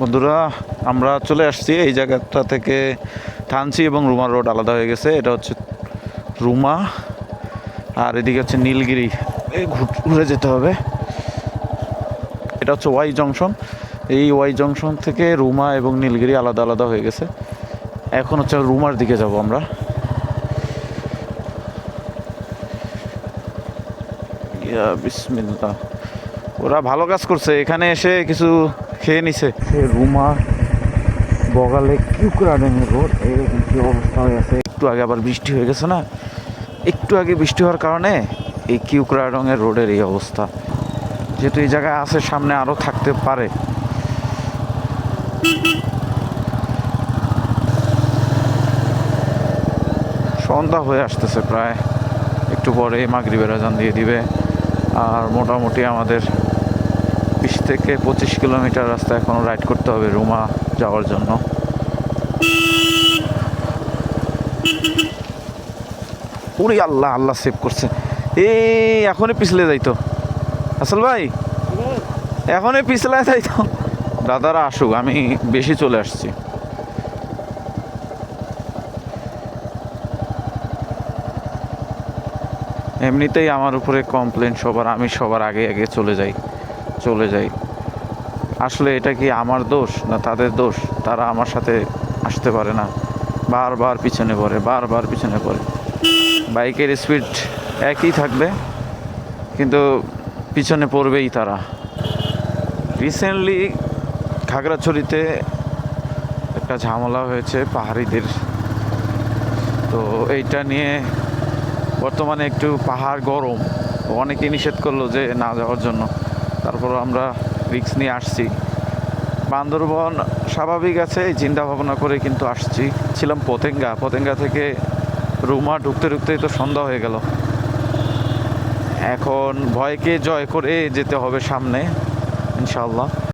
বন্ধুরা, আমরা চলে আসছি এই জায়গাটা থেকে থানচি এবং রুমা রোড আলাদা হয়ে গেছে। এটা হচ্ছে রুমা, আর এদিকে হচ্ছে নীলগিরি। ঘুর- যেতে হবে। এটা হচ্ছে ওয়াই জংশন। এই ওয়াই জংশন থেকে রুমা এবং নীলগিরি আলাদা আলাদা হয়ে গেছে। এখন হচ্ছে রুমার দিকে যাব আমরা। ওরা ভালো কাজ করছে। এখানে এসে কিছু খেয়ে নিছে। রুমা বগালে কিউকুরাডেন রোড এই কি অবস্থা হয়ে আছে? একটু আগে আবার বৃষ্টি হয়ে গেছে না? একটু আগে বৃষ্টি হওয়ার কারণে এই কিউকুরাডংয়ের রোডের এই অবস্থা। যেহেতু এই জায়গায় আছে সামনে আরও থাকতে পারে। সন্ধ্যা হয়ে আসতেছে প্রায়। একটু পরে মাগরিবের আজান দিয়ে দিবে। আর মোটামুটি আমাদের বিশ থেকে পঁচিশ কিলোমিটার রাস্তা এখনও রাইড করতে হবে রুমা যাওয়ার জন্য। উরি আল্লাহ আল্লাহ সেভ করছে। এই, এখনই পিছলে যাইতো আসল ভাই, এখনই পিছলে যাইতো দাদারা আসুক, আমি বেশি চলে আসছি। এমনিতেই আমার উপরে কমপ্লেন সবার, আমি সবার আগে আগে চলে যাই। চলে যাই। আসলে এটা কি আমার দোষ না তাদের দোষ? তারা আমার সাথে আসতে পারে না। বারবার পিছনে পড়ে, বারবার পিছনে পড়ে। বাইকের স্পিড একই থাকবে, কিন্তু পিছনে পড়বেই তারা। রিসেন্টলি খাগড়াছড়িতে একটা ঝামেলা হয়েছে পাহাড়িদের। তো এইটা নিয়ে বর্তমানে একটু পাহাড় গরম। অনেকে নিষেধ করল যে না যাওয়ার জন্য। তারপর আমরা রিক্স নিয়ে আসছি। বান্দরবন স্বাভাবিক আছে, এই চিন্তা ভাবনা করে কিন্তু আসছি। ছিলাম পতেঙ্গা পতেঙ্গা থেকে রুমা ঢুকতে ঢুকতেই তো সন্ধ্যা হয়ে গেল। এখন ভয়কে জয় করে যেতে হবে সামনে ইনশাল্লাহ